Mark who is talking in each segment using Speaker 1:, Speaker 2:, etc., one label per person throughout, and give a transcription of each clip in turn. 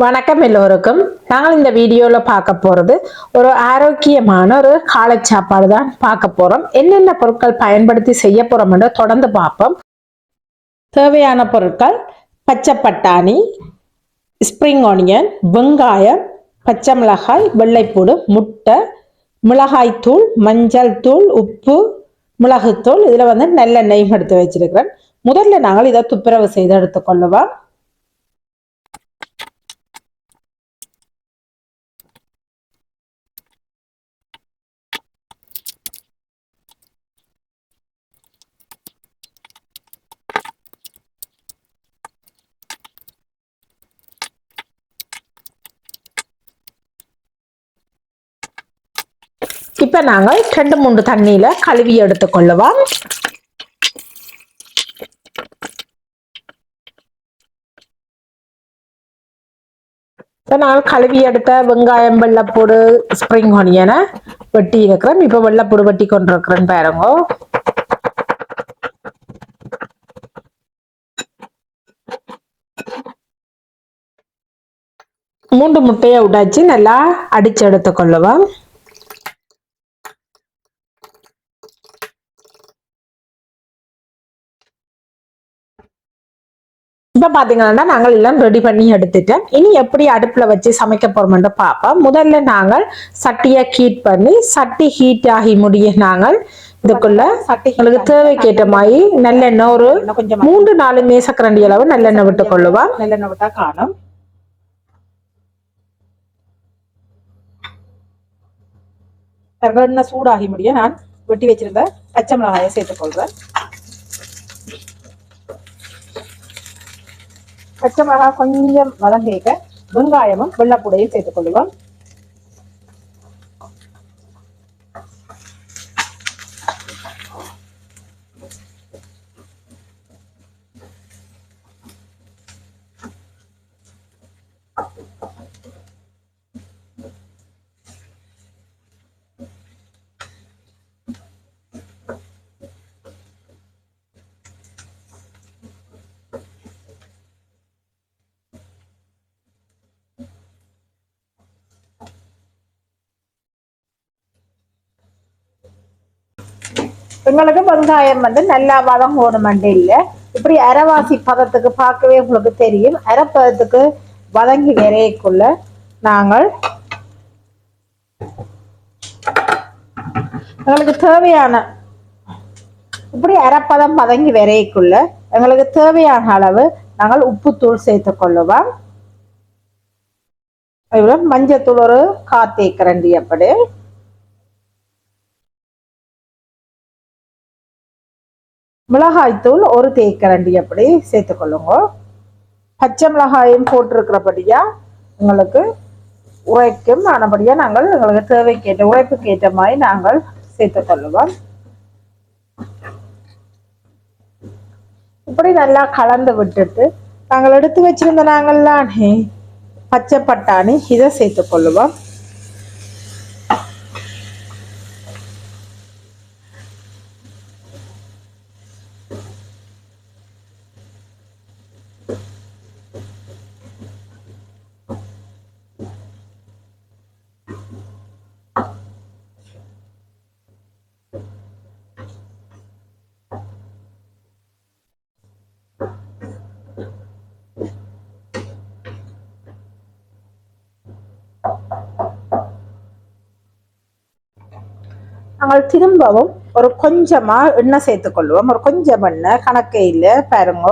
Speaker 1: வணக்கம் எல்லோருக்கும். நாங்கள் இந்த வீடியோவில் பார்க்க போகிறது ஒரு ஆரோக்கியமான ஒரு காலை சாப்பாடு தான் பார்க்க போகிறோம் என்னென்ன பொருட்கள் பயன்படுத்தி செய்ய போகிறோம்னு தொடர்ந்து பார்ப்போம். தேவையான பொருட்கள் பச்சை பட்டாணி ஸ்ப்ரிங் ஆனியன் வெங்காயம் பச்சை மிளகாய் வெள்ளைப்பூடு முட்டை மிளகாய்த்தூள் மஞ்சள் தூள் உப்பு மிளகுத்தூள். இதில் வந்து நல்லெண்ணெயும் எடுத்து வச்சிருக்கிறேன். முதல்ல நாங்கள் இதை துப்புரவு செய்து எடுத்துக்கொள்ளுவோம். இப்போ நாங்கள் ரெண்டு மூணு தண்ணியில் கழுவி எடுத்துக்கொள்ளுவோம் இப்போ நாங்கள் கழுவி எடுத்த வெங்காயம் வெள்ளப்பூடு ஸ்ப்ரிங் ஒனியனை வெட்டி இருக்கிறோம். இப்போ வெள்ளப்பூடு வெட்டி கொண்டிருக்கிறேன்னு பாருங்க. மூன்று முட்டையை உடைச்சி நல்லா அடிச்சு எடுத்துக்கொள்ளுவோம் இப்போ பார்த்தீங்கன்னா நாங்கள் எல்லாம் ரெடி பண்ணி எடுத்துட்டோம். இனி எப்படி அடுப்பில் வச்சு சமைக்க போகிறோம்னு பார்ப்போம் முதல்ல நாங்கள் சட்டியை ஹீட் பண்ணி சட்டி ஹீட் ஆகி முடிய நாங்கள் இதுக்குள்ள உங்களுக்கு தேவைக்கேற்ற மாதிரி நல்லெண்ணெய் ஒரு கொஞ்சம் மூன்று நாலு மேசக்கரண்டி அளவு நல்லெண்ணெய் விட்டு கொள்ளுவோம்.
Speaker 2: நல்லெண்ணெய் விட்டா காணும். எண்ணெய் சூடாகி முடிய நான் வெட்டி வச்சிருந்த பச்சை மிளகாயை சேர்த்துக்கொள்றேன் பச்சை கொஞ்சம் வதங்கிக்க வெங்காயமும் வெள்ளப்பூடையும் சேர்த்துக்கொள்ளுவோம். எங்களுக்கு வெங்காயம் வந்து நல்லா வதங்கணும் இல்லை. இப்படி அரைவாசி பதத்துக்கு பார்க்கவே உங்களுக்கு தெரியும். அரைப்பதத்துக்கு வதங்கி வரையக்குள்ள நாங்கள் எங்களுக்கு தேவையான இப்படி அரைப்பதம் வதங்கி வரையக்குள்ள எங்களுக்கு தேவையான அளவு நாங்கள் உப்புத்தூள் சேர்த்து கொள்ளுவோம். மஞ்சத்தூள் ஒரு காத்தேக்கரண்டி அப்படி மிளகாய்த்தூள் ஒரு தேக்கரண்டி அப்படி சேர்த்துக்கொள்ளுங்க பச்சை மிளகாயும் போட்டிருக்கிறபடியா உங்களுக்கு உரைக்கும் ஆனபடியா நாங்கள் எங்களுக்கு தேவைக்கேற்ற உழைப்புக்கு ஏற்ற மாதிரி நாங்கள் சேர்த்துக்கொள்ளுவோம் இப்படி நல்லா கலந்து விட்டுட்டு நாங்கள் எடுத்து வச்சிருந்த நாங்கள்லாம் பச்சை பட்டாணி இதை சேர்த்துக்கொள்ளுவோம் நாங்கள் திரும்பவும் ஒரு கொஞ்சமா எண்ணெய் சேர்த்துக்கொள்வோம். ஒரு கொஞ்சம் எண்ணெய் கணக்கே இல்லை பாருங்க.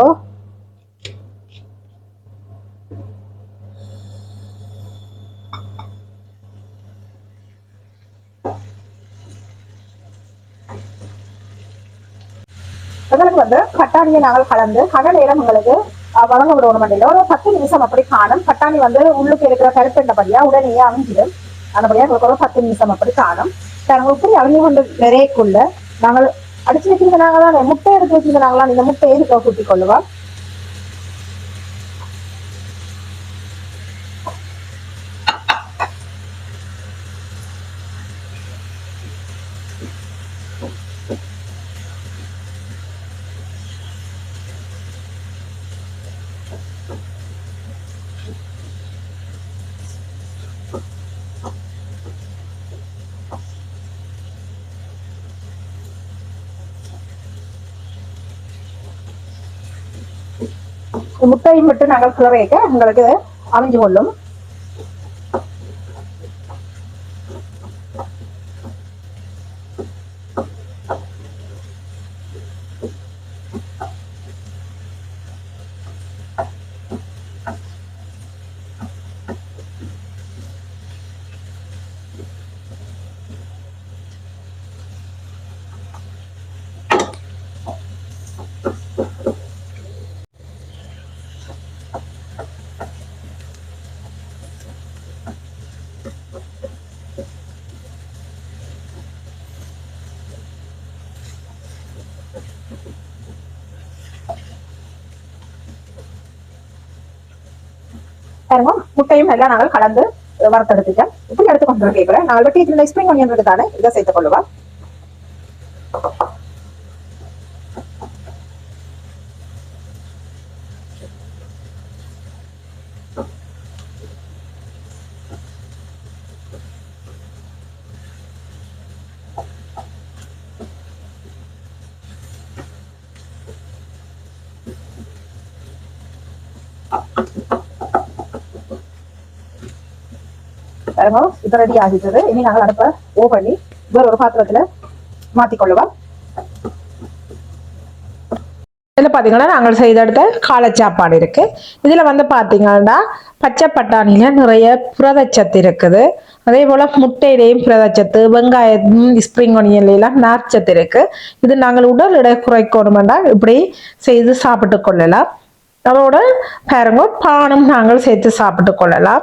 Speaker 2: எங்களுக்கு வந்து பட்டாணியை நாங்கள் கலந்து கடை நேரம் எங்களுக்கு வழங்க விடுவோம் இல்லை ஒரு பத்து நிமிஷம் அப்படி காணும். பட்டாணி வந்து உள்ளுக்கு இருக்கிற கருத்துண்டபடியா உடனே அமைஞ்சிடும் அந்தபடியா எங்களுக்கு ஒரு பத்து நிமிஷம் அப்படி காணும். நாங்கள் உப்பரி அழிஞ்சு கொண்டு நிறையக்குள்ள நாங்கள் அடிச்சு வச்சிருந்த நாங்களா முட்டை எடுத்து வச்சிருந்த நாங்களா இந்த முட்டை எதுக்கு கூட்டி முட்டை மட்டும் நாங்கள் கிளறைக்க உங்களுக்கு அமைஞ்சு கொள்ளும். பாருங்க முட்டையும் எல்லாம் நாங்கள் கலந்து வறுத்தெடுத்துட்டோம். இப்படி எடுத்து கொண்டு கேட்கிறேன் நாங்கள் வெட்டி இந்த ஸ்ப்ரிங் ஒனியன் இருக்கு தானே இதை சேர்த்துக் கொள்ளுவா Thank பாருங்க இப்ப ரெடி ஆகிட்டது. இனி நாங்கள் அடுப்ப ஓ பண்ணி வேற ஒரு பாத்திரத்துல மாத்திக்கொள்ளுவா
Speaker 1: இதில் பார்த்தீங்கன்னா நாங்கள் செய்தெடுத்த காலைச்சாப்பாடு இருக்கு. இதில் வந்து பார்த்தீங்கன்னா பச்சை பட்டாணியில நிறைய புரதச்சத்து இருக்குது. அதே போல் முட்டையிலையும் புரதச்சத்து வெங்காயம் ஸ்ப்ரிங் ஒனியன்லாம் நார்ச்சத்து இருக்கு. இது நாங்கள் உடல் எடை குறைக்கணுமெண்டா இப்படி செய்து சாப்பிட்டு கொள்ளலாம். அதோட பாருங்க பானும் நாங்கள் சேர்த்து சாப்பிட்டு கொள்ளலாம்.